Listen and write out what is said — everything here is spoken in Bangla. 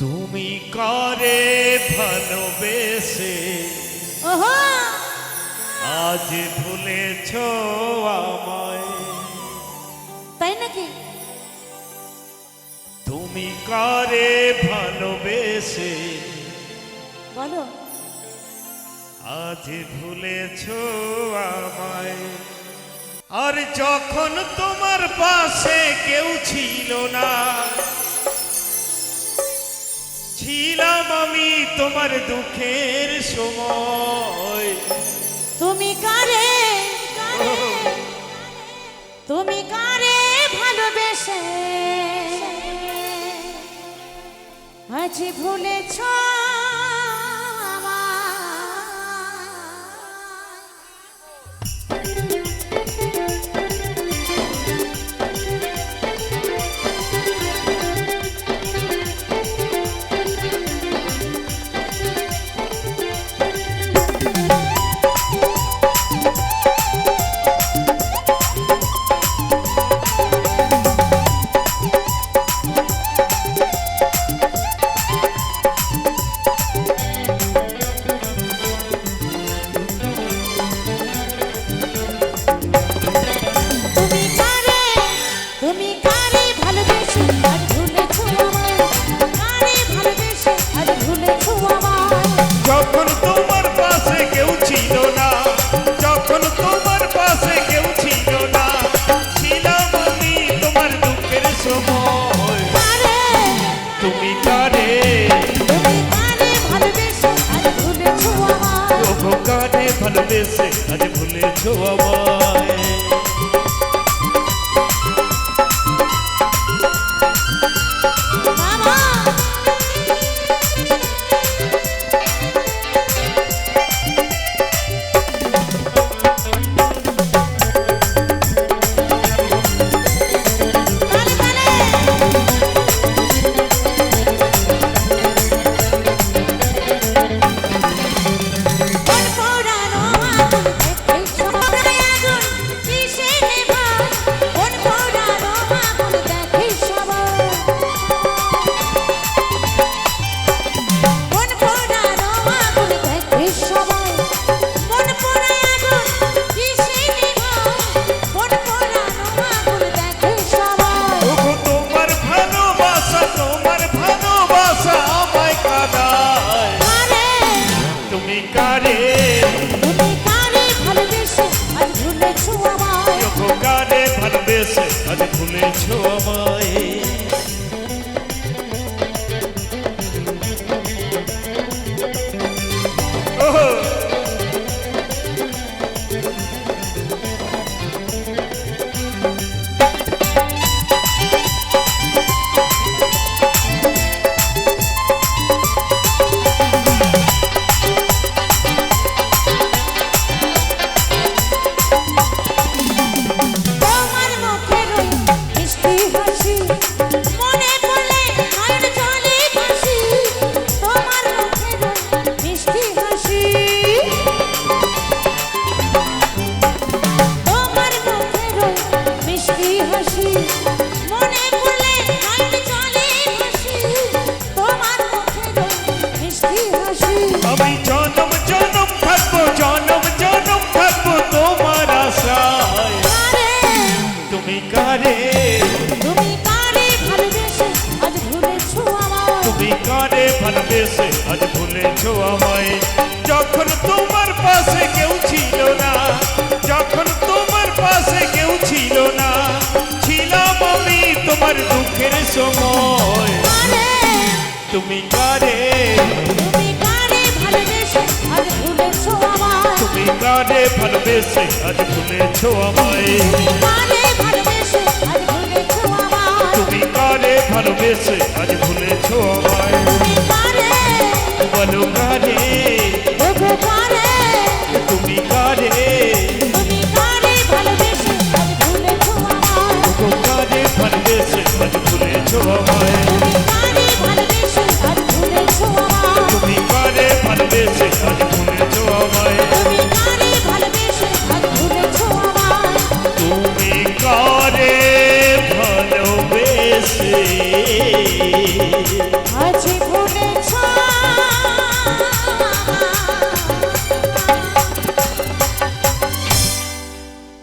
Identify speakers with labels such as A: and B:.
A: তুমি করে ভালোবেসে। আজ ভুলেছ আমায়।
B: তাই নাকি?
A: তুমি করে ভালোবেসে।
B: বলো।
A: আজ ভুলেছ আমায়। আর যখন তোমার পাশে কেউ ছিল না ছিলাম আমি তোমার দুঃখের সময়।
B: তুমি কারে? তুমি কারে ভালোবেসে? আজ ভুলেছ ভুলেছ ভালোবেসে আজ ভুলেছ আমায়?
A: তুমি কারে
B: তুমি কারে ভালোবেসে আজ ভুলেছো আমায়?
A: তুমি কারে
B: ভালোবেসে আজ ভুলেছ আমায়?
A: যখন তোমার পাশে কেউ ছিল না যখন তোমার পাশে কেউ ছিল না ছিলাম আমি তোমার দুঃখের সময়। তুমি কারে?
B: তুমি কারে ভালোবেসে আজ ভুলেছো আমায়?
A: তুমি কারে ভালোবেসে আজ ভুলেছ আমায়?
B: ভালোবেসে আজ ভুলেছো আমায়।
A: আছে